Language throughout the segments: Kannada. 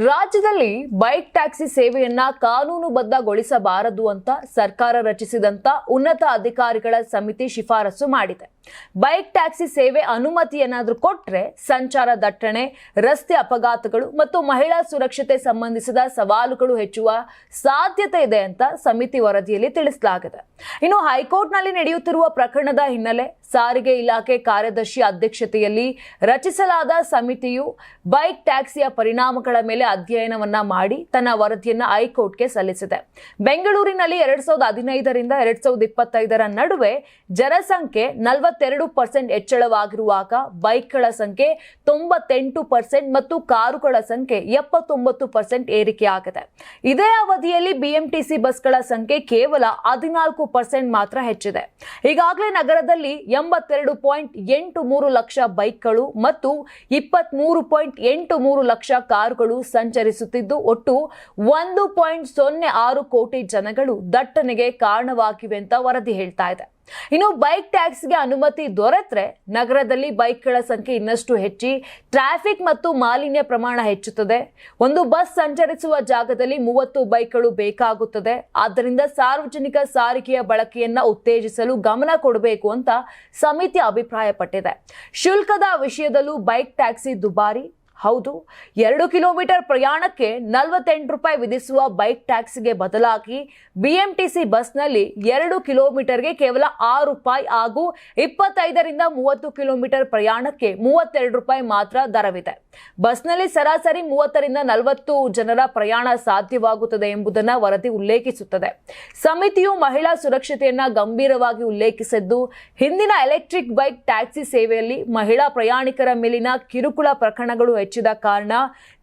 ರಾಜ್ಯದಲ್ಲಿ ಬೈಕ್ ಟ್ಯಾಕ್ಸಿ ಸೇವೆಯನ್ನ ಕಾನೂನುಬದ್ಧಗೊಳಿಸಬಾರದು ಅಂತ ಸರ್ಕಾರ ರಚಿಸಿದಂತ ಉನ್ನತ ಅಧಿಕಾರಿಗಳ ಸಮಿತಿ ಶಿಫಾರಸು ಮಾಡಿದೆ. ಬೈಕ್ ಟ್ಯಾಕ್ಸಿ ಸೇವೆ ಅನುಮತಿ ಕೊಟ್ರೆ ಸಂಚಾರ ದಟ್ಟಣೆ, ರಸ್ತೆ ಅಪಘಾತಗಳು ಮತ್ತು ಮಹಿಳಾ ಸುರಕ್ಷತೆ ಸಂಬಂಧಿಸಿದ ಸವಾಲುಗಳು ಹೆಚ್ಚುವ ಸಾಧ್ಯತೆ ಇದೆ ಅಂತ ಸಮಿತಿ ವರದಿಯಲ್ಲಿ ತಿಳಿಸಲಾಗಿದೆ. ಇನ್ನು ಹೈಕೋರ್ಟ್ನಲ್ಲಿ ನಡೆಯುತ್ತಿರುವ ಪ್ರಕರಣದ ಹಿನ್ನೆಲೆ ಸಾರಿಗೆ ಇಲಾಖೆ ಕಾರ್ಯದರ್ಶಿ ಅಧ್ಯಕ್ಷತೆಯಲ್ಲಿ ರಚಿಸಲಾದ ಸಮಿತಿಯು ಬೈಕ್ ಟ್ಯಾಕ್ಸಿಯ ಪರಿಣಾಮಗಳ ಮೇಲೆ ಅಧ್ಯಯನವನ್ನ ಮಾಡಿ ತನ್ನ ವರದಿಯನ್ನ ಹೈಕೋರ್ಟ್ಗೆ ಸಲ್ಲಿಸಿದೆ. ಬೆಂಗಳೂರಿನಲ್ಲಿ ಎರಡ್ ಸಾವಿರದ ಹದಿನೈದರಿಂದ ಎರಡ್ ಸಾವಿರದ ಇಪ್ಪತ್ತೈದರ ನಡುವೆ ಜನಸಂಖ್ಯೆ ನಲವತ್ತೆರಡು ಪರ್ಸೆಂಟ್ ಹೆಚ್ಚಳವಾಗಿರುವಾಗ ಬೈಕ್ಗಳ ಸಂಖ್ಯೆ ತೊಂಬತ್ತೆಂಟು ಪರ್ಸೆಂಟ್ ಮತ್ತು ಕಾರುಗಳ ಸಂಖ್ಯೆ ಎಪ್ಪತ್ತೊಂಬತ್ತು ಪರ್ಸೆಂಟ್ ಏರಿಕೆಯಾಗಿದೆ ಇದೇ ಅವಧಿಯಲ್ಲಿ ಬಿಎಂಟಿಸಿ ಬಸ್ಗಳ ಸಂಖ್ಯೆ ಕೇವಲ ಹದಿನಾಲ್ಕು ಪರ್ಸೆಂಟ್ ಮಾತ್ರ ಹೆಚ್ಚಿದೆ. ಈಗಾಗಲೇ ನಗರದಲ್ಲಿ ಎಂಬತ್ತೆರಡು ಪಾಯಿಂಟ್ ಎಂಟು ಮೂರು ಲಕ್ಷ ಬೈಕ್ಗಳು ಮತ್ತು ಇಪ್ಪತ್ಮೂರು ಪಾಯಿಂಟ್ ಎಂಟು ಮೂರು ಲಕ್ಷ ಕಾರುಗಳು ಸಂಚರಿಸುತ್ತಿದ್ದು, ಒಟ್ಟು ಒಂದು ಪಾಯಿಂಟ್ ಸೊನ್ನೆ ಆರು ಕೋಟಿ ಜನಗಳು ದಟ್ಟಣೆಗೆ ಕಾರಣವಾಗಿವೆ ಅಂತ ವರದಿ ಹೇಳ್ತಾ ಇದೆ. ಇನ್ನು ಬೈಕ್ ಟ್ಯಾಕ್ಸ್ಗೆ ಅನುಮತಿ ದೊರೆತ್ರೆ ನಗರದಲ್ಲಿ ಬೈಕ್ಗಳ ಸಂಖ್ಯೆ ಇನ್ನಷ್ಟು ಹೆಚ್ಚಿ, ಟ್ರಾಫಿಕ್ ಮತ್ತು ಮಾಲಿನ್ಯ ಪ್ರಮಾಣ ಹೆಚ್ಚುತ್ತದೆ. ಒಂದು ಬಸ್ ಸಂಚರಿಸುವ ಜಾಗದಲ್ಲಿ ಮೂವತ್ತು ಬೈಕ್ಗಳು ಬೇಕಾಗುತ್ತದೆ. ಆದ್ದರಿಂದ ಸಾರ್ವಜನಿಕ ಸಾರಿಗೆಯ ಬಳಕೆಯನ್ನ ಉತ್ತೇಜಿಸಲು ಗಮನ ಕೊಡಬೇಕು ಅಂತ ಸಮಿತಿ ಅಭಿಪ್ರಾಯಪಟ್ಟಿದೆ. ಶುಲ್ಕದ ವಿಷಯದಲ್ಲೂ ಬೈಕ್ ಟ್ಯಾಕ್ಸಿ ದುಬಾರಿ. ಹೌದು, ಎರಡು ಕಿಲೋಮೀಟರ್ ಪ್ರಯಾಣಕ್ಕೆ ನಲವತ್ತೆಂಟು ರೂಪಾಯಿ ವಿಧಿಸುವ ಬೈಕ್ ಟ್ಯಾಕ್ಸಿಗೆ ಬದಲಾಗಿ ಬಿಎಂಟಿಸಿ ಬಸ್ನಲ್ಲಿ ಎರಡು ಕಿಲೋಮೀಟರ್ಗೆ ಕೇವಲ ಆರು ರೂಪಾಯಿ ಹಾಗೂ ಇಪ್ಪತ್ತೈದರಿಂದ ಮೂವತ್ತು ಕಿಲೋಮೀಟರ್ ಪ್ರಯಾಣಕ್ಕೆ ಮೂವತ್ತೆರಡು ರೂಪಾಯಿ ಮಾತ್ರ ದರವಿದೆ. ಬಸ್ನಲ್ಲಿ ಸರಾಸರಿ ಮೂವತ್ತರಿಂದ ನಲವತ್ತು ಜನರ ಪ್ರಯಾಣ ಸಾಧ್ಯವಾಗುತ್ತದೆ ಎಂಬುದನ್ನು ವರದಿ ಉಲ್ಲೇಖಿಸುತ್ತದೆ. ಸಮಿತಿಯು ಮಹಿಳಾ ಸುರಕ್ಷತೆಯನ್ನು ಗಂಭೀರವಾಗಿ ಉಲ್ಲೇಖಿಸಿದ್ದು, ಹಿಂದಿನ ಎಲೆಕ್ಟ್ರಿಕ್ ಬೈಕ್ ಟ್ಯಾಕ್ಸಿ ಸೇವೆಯಲ್ಲಿ ಮಹಿಳಾ ಪ್ರಯಾಣಿಕರ ಮೇಲಿನ ಕಿರುಕುಳ ಪ್ರಕರಣಗಳು ಹೆಚ್ಚಿದ ಕಾರಣ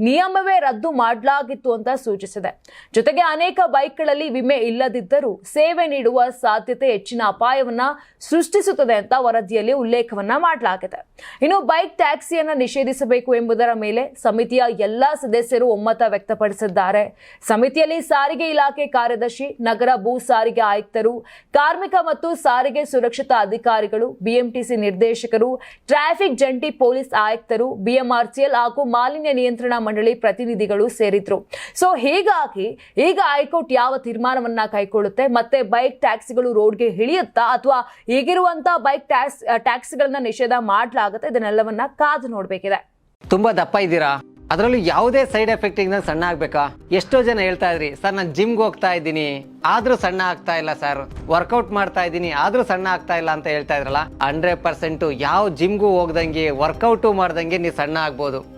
ನಿಯಮವೇ ರದ್ದು ಮಾಡಲಾಗಿತ್ತು ಅಂತ ಸೂಚಿಸಿದೆ. ಜೊತೆಗೆ ಅನೇಕ ಬೈಕ್ಗಳಲ್ಲಿ ವಿಮೆ ಇಲ್ಲದಿದ್ದರೂ ಸೇವೆ ನೀಡುವ ಸಾಧ್ಯತೆ ಹೆಚ್ಚಿನ ಅಪಾಯವನ್ನ ಸೃಷ್ಟಿಸುತ್ತದೆ ಅಂತ ವರದಿಯಲ್ಲಿ ಉಲ್ಲೇಖವನ್ನ ಮಾಡಲಾಗಿದೆ. ಇನ್ನು ಬೈಕ್ ಟ್ಯಾಕ್ಸಿಯನ್ನು ನಿಷೇಧಿಸಬೇಕು ಎಂಬುದರ ಮೇಲೆ ಸಮಿತಿಯ ಎಲ್ಲಾ ಸದಸ್ಯರು ಒಮ್ಮತ ವ್ಯಕ್ತಪಡಿಸಿದ್ದಾರೆ. ಸಮಿತಿಯಲ್ಲಿ ಸಾರಿಗೆ ಇಲಾಖೆ ಕಾರ್ಯದರ್ಶಿ, ನಗರ ಭೂ ಸಾರಿಗೆ ಆಯುಕ್ತರು, ಕಾರ್ಮಿಕ ಮತ್ತು ಸಾರಿಗೆ ಸುರಕ್ಷತಾ ಅಧಿಕಾರಿಗಳು, ಬಿಎಂಟಿಸಿ ನಿರ್ದೇಶಕರು, ಟ್ರಾಫಿಕ್ ಜಂಟಿ ಪೊಲೀಸ್ ಆಯುಕ್ತರು, ಬಿಎಂಆರ್ಸಿಎಲ್ ಹಾಗೂ ಮಾಲಿನ್ಯ ನಿಯಂತ್ರಣ ಮಂಡಳಿ ಪ್ರತಿನಿಧಿಗಳು ಸೇರಿದ್ರು. ಸೊ ಹೀಗಾಗಿ ಈಗ ಹೈಕೋರ್ಟ್ ಯಾವ ತೀರ್ಮಾನವನ್ನ ಕೈಗೊಳ್ಳುತ್ತೆ? ಮತ್ತೆ ಬೈಕ್ ಟ್ಯಾಕ್ಸಿಗಳು ರೋಡ್ಗೆ ಇಳಿಯುತ್ತಾ? ಅಥವಾ ಈಗಿರುವಂತ ಬೈಕ್ ಟ್ಯಾಕ್ಸ್ ಟ್ಯಾಕ್ಸಿಗಳನ್ನ ನಿಷೇಧ ಮಾಡಲಾಗುತ್ತೆ? ಇದನ್ನೆಲ್ಲವನ್ನ ಕಾದು ನೋಡಬೇಕಿದೆ. ತುಂಬಾ ದಪ್ಪ ಇದ್ದೀರಾ? ಅದರಲ್ಲೂ ಯಾವುದೇ ಸೈಡ್ ಎಫೆಕ್ಟ್ ಇಂದ ಸಣ್ಣ ಆಗ್ಬೇಕಾ? ಎಷ್ಟೋ ಜನ ಹೇಳ್ತಾ ಇದ್ರಿ, ಸರ್, ನಾನು ಜಿಮ್ಗೆ ಹೋಗ್ತಾ ಇದ್ದೀನಿ. ಆದ್ರೂ ಸಣ್ಣ ಆಗ್ತಾ ಇಲ್ಲ, ಸರ್. ವರ್ಕೌಟ್ ಮಾಡ್ತಾ ಇದ್ದೀನಿ. ಆದ್ರೂ ಸಣ್ಣ ಆಗ್ತಾ ಇಲ್ಲ ಅಂತ ಹೇಳ್ತಾ ಇದ್ರಲ್ಲ? ಹಂಡ್ರೆಡ್ ಪರ್ಸೆಂಟ್ ಯಾವ ಜಿಮ್ಗೂ ಹೋಗ್ದಂಗೆ ವರ್ಕೌಟು ಮಾಡ್ದಂಗೆ ನೀವು ಸಣ್ಣ ಆಗ್ಬೋದು.